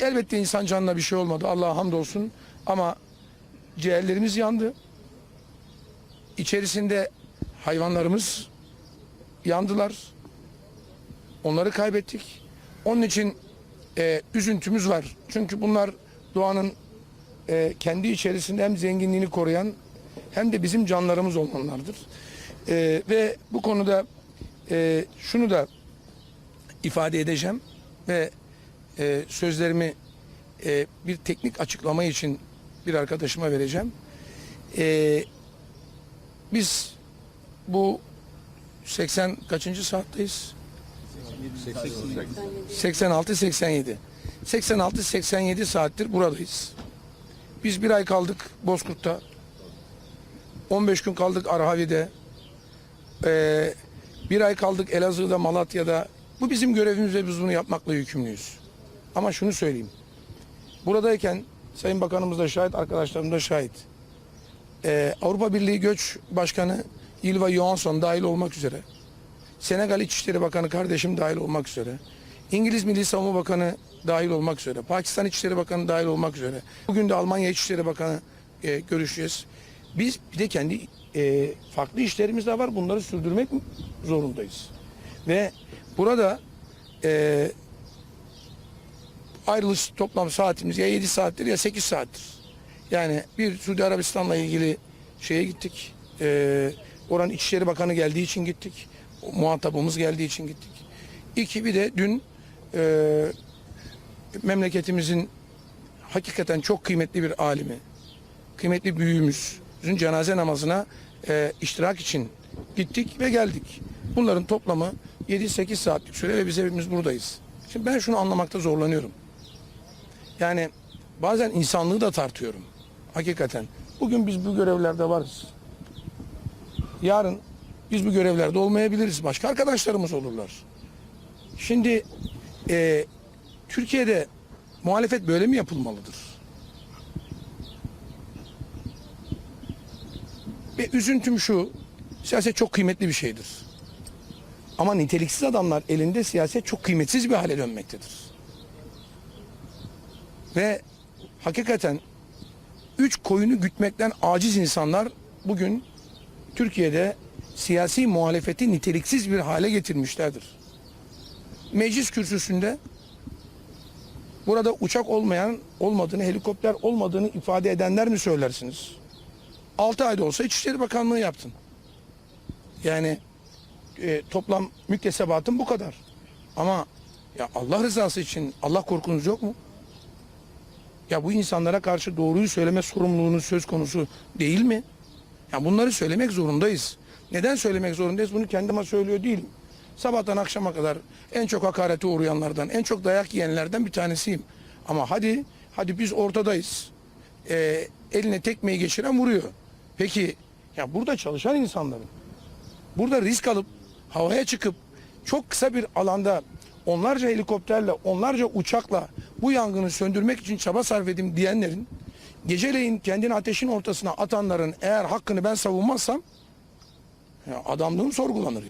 elbette insan canına bir şey olmadı. Allah'a hamdolsun. Ama ciğerlerimiz yandı. İçerisinde hayvanlarımız yandılar. Onları kaybettik. Onun için e, üzüntümüz var. Çünkü bunlar doğanın e, kendi içerisinde hem zenginliğini koruyan hem de bizim canlarımız olmalılardır. E, ve bu konuda e, şunu da ifade edeceğim ve e, sözlerimi e, bir teknik açıklama için bir arkadaşıma vereceğim. E, biz bu 80 kaçıncı saatteyiz? 86-87. 86-87 saattir buradayız. Biz bir ay kaldık Bozkurt'ta. 15 gün kaldık Arhavi'de. Ee, bir ay kaldık Elazığ'da, Malatya'da. Bu bizim görevimiz ve biz bunu yapmakla yükümlüyüz. Ama şunu söyleyeyim. Buradayken Sayın Bakanımız da şahit, arkadaşlarım da şahit. Ee, Avrupa Birliği Göç Başkanı Ylva Johansson dahil olmak üzere. Senegal İçişleri Bakanı kardeşim dahil olmak üzere. İngiliz Milli Savunma Bakanı dahil olmak üzere. Pakistan İçişleri Bakanı dahil olmak üzere. Bugün de Almanya İçişleri Bakanı e, görüşeceğiz. Biz bir de kendi e, farklı işlerimiz de var. Bunları sürdürmek zorundayız. Ve burada e, ayrılış toplam saatimiz ya 7 saattir ya 8 saattir. Yani bir Suudi Arabistan'la ilgili şeye gittik. E, oranın İçişleri Bakanı geldiği için gittik. Muhatabımız geldiği için gittik. İki bir de dün e, memleketimizin hakikaten çok kıymetli bir alimi, kıymetli büyüğümüzün cenaze namazına e, iştirak için gittik ve geldik. Bunların toplamı 7-8 saatlik süre ve biz hepimiz buradayız. Şimdi ben şunu anlamakta zorlanıyorum. Yani bazen insanlığı da tartıyorum. Hakikaten. Bugün biz bu görevlerde varız. Yarın biz bu görevlerde olmayabiliriz. Başka arkadaşlarımız olurlar. Şimdi e, Türkiye'de muhalefet böyle mi yapılmalıdır? Ve üzüntüm şu, siyaset çok kıymetli bir şeydir. Ama niteliksiz adamlar elinde siyaset çok kıymetsiz bir hale dönmektedir. Ve hakikaten üç koyunu gütmekten aciz insanlar bugün Türkiye'de siyasi muhalefeti niteliksiz bir hale getirmişlerdir. Meclis kürsüsünde burada uçak olmayan olmadığını, helikopter olmadığını ifade edenler mi söylersiniz? 6 ayda olsa İçişleri Bakanlığı yaptın. Yani e, toplam müktesebatın bu kadar. Ama ya Allah rızası için Allah korkunuz yok mu? Ya bu insanlara karşı doğruyu söyleme sorumluluğunun söz konusu değil mi? Ya bunları söylemek zorundayız. Neden söylemek zorundayız? Bunu kendime söylüyor değilim. Sabahtan akşama kadar en çok hakarete uğrayanlardan, en çok dayak yiyenlerden bir tanesiyim. Ama hadi, hadi biz ortadayız. Ee, eline tekmeyi geçiren vuruyor. Peki ya burada çalışan insanların, burada risk alıp havaya çıkıp çok kısa bir alanda onlarca helikopterle, onlarca uçakla bu yangını söndürmek için çaba sarf edeyim diyenlerin geceleyin kendini ateşin ortasına atanların eğer hakkını ben savunmazsam ya adamlığım sorgulanır.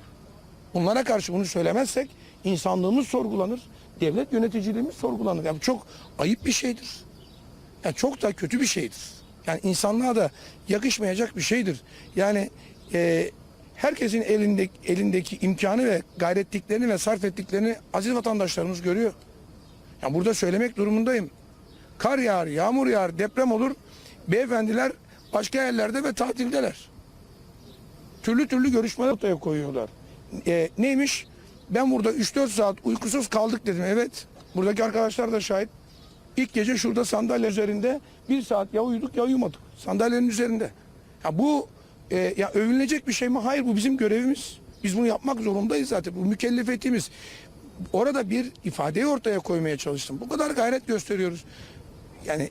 Bunlara karşı bunu söylemezsek insanlığımız sorgulanır. Devlet yöneticiliğimiz sorgulanır. Yani çok ayıp bir şeydir. Yani çok da kötü bir şeydir. Yani insanlığa da yakışmayacak bir şeydir. Yani e, herkesin elindeki, elindeki imkanı ve gayretliklerini ve sarf ettiklerini aziz vatandaşlarımız görüyor. Yani burada söylemek durumundayım. Kar yağar, yağmur yağar, deprem olur. Beyefendiler başka yerlerde ve tatildeler. Türlü türlü görüşmeler ortaya koyuyorlar. E, neymiş? Ben burada 3-4 saat uykusuz kaldık dedim. Evet. Buradaki arkadaşlar da şahit. İlk gece şurada sandalye üzerinde bir saat ya uyuduk ya uyumadık. Sandalyenin üzerinde. Ya bu e, ya övünülecek bir şey mi? Hayır bu bizim görevimiz. Biz bunu yapmak zorundayız zaten. Bu mükellefiyetimiz. Orada bir ifadeyi ortaya koymaya çalıştım. Bu kadar gayret gösteriyoruz. Yani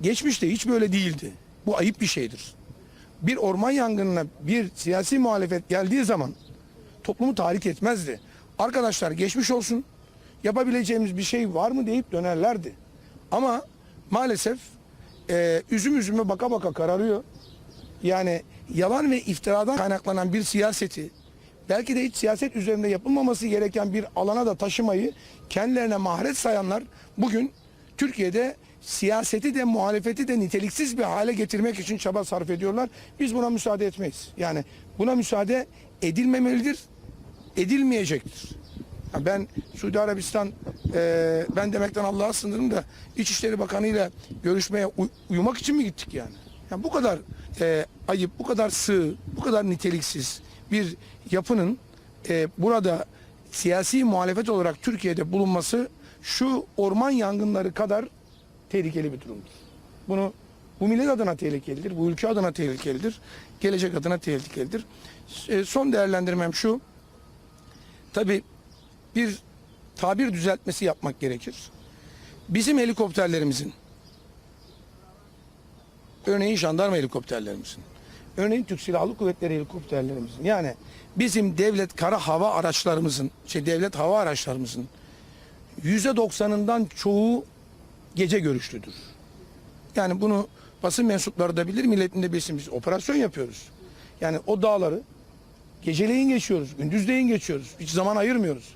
geçmişte hiç böyle değildi. Bu ayıp bir şeydir. Bir orman yangınına bir siyasi muhalefet geldiği zaman toplumu tahrik etmezdi. Arkadaşlar geçmiş olsun yapabileceğimiz bir şey var mı deyip dönerlerdi. Ama maalesef e, üzüm üzüme baka baka kararıyor. Yani yalan ve iftiradan kaynaklanan bir siyaseti belki de hiç siyaset üzerinde yapılmaması gereken bir alana da taşımayı kendilerine maharet sayanlar bugün Türkiye'de siyaseti de muhalefeti de niteliksiz bir hale getirmek için çaba sarf ediyorlar. Biz buna müsaade etmeyiz. Yani buna müsaade edilmemelidir, edilmeyecektir. Ben Suudi Arabistan e, ben demekten Allah'a sınırım da İçişleri Bakanı ile görüşmeye uy- uyumak için mi gittik yani? yani bu kadar e, ayıp, bu kadar sığ, bu kadar niteliksiz bir yapının e, burada siyasi muhalefet olarak Türkiye'de bulunması şu orman yangınları kadar tehlikeli bir durumdur. Bunu bu millet adına tehlikelidir, bu ülke adına tehlikelidir, gelecek adına tehlikelidir. E, son değerlendirmem şu. Tabii bir tabir düzeltmesi yapmak gerekir. Bizim helikopterlerimizin örneğin jandarma helikopterlerimizin örneğin Türk Silahlı Kuvvetleri helikopterlerimizin yani bizim devlet kara hava araçlarımızın şey devlet hava araçlarımızın yüzde doksanından çoğu gece görüşlüdür. Yani bunu basın mensupları da bilir, milletin de bilsin. Biz operasyon yapıyoruz. Yani o dağları geceleyin geçiyoruz, gündüzleyin geçiyoruz. Hiç zaman ayırmıyoruz.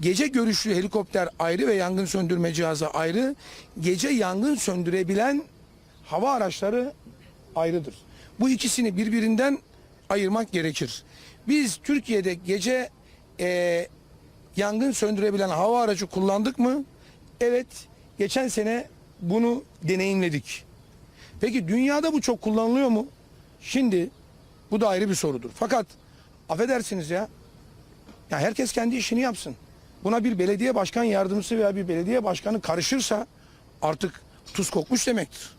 Gece görüşlü helikopter ayrı ve yangın söndürme cihazı ayrı. Gece yangın söndürebilen hava araçları ayrıdır. Bu ikisini birbirinden ayırmak gerekir. Biz Türkiye'de gece eee, yangın söndürebilen hava aracı kullandık mı? Evet. Geçen sene bunu deneyimledik. Peki dünyada bu çok kullanılıyor mu? Şimdi bu da ayrı bir sorudur. Fakat affedersiniz ya. Ya herkes kendi işini yapsın. Buna bir belediye başkan yardımcısı veya bir belediye başkanı karışırsa artık tuz kokmuş demektir.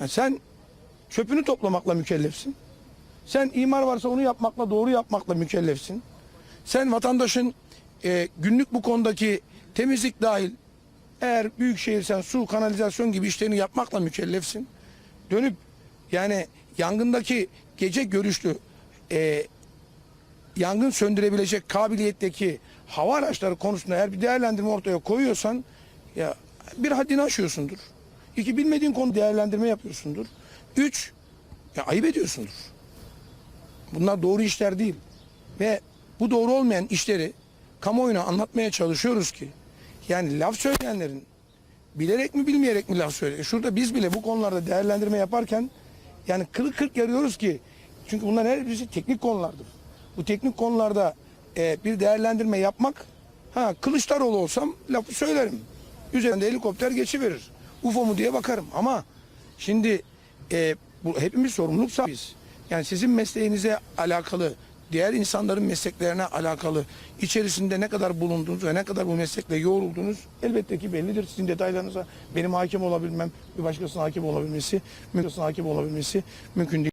Yani sen çöpünü toplamakla mükellefsin. Sen imar varsa onu yapmakla, doğru yapmakla mükellefsin. Sen vatandaşın e, günlük bu konudaki temizlik dahil eğer büyük sen su, kanalizasyon gibi işlerini yapmakla mükellefsin. Dönüp yani yangındaki gece görüşlü e, yangın söndürebilecek kabiliyetteki hava araçları konusunda eğer bir değerlendirme ortaya koyuyorsan ya bir haddini aşıyorsundur. İki bilmediğin konu değerlendirme yapıyorsundur. Üç ya ayıp ediyorsundur. Bunlar doğru işler değil. Ve bu doğru olmayan işleri kamuoyuna anlatmaya çalışıyoruz ki yani laf söyleyenlerin bilerek mi bilmeyerek mi laf söylüyor? Şurada biz bile bu konularda değerlendirme yaparken yani kırık kırk yarıyoruz ki çünkü bunların her birisi teknik konulardır. Bu teknik konularda e, bir değerlendirme yapmak ha Kılıçdaroğlu olsam lafı söylerim. Üzerinde helikopter geçiverir. UFO mu diye bakarım ama şimdi e, bu hepimiz sorumluluk sahibiz. Yani sizin mesleğinize alakalı, diğer insanların mesleklerine alakalı içerisinde ne kadar bulunduğunuz ve ne kadar bu meslekle yoğrulduğunuz elbette ki bellidir. Sizin detaylarınıza benim hakim olabilmem, bir başkasının hakim olabilmesi, bir başkasının hakim olabilmesi mümkün değil.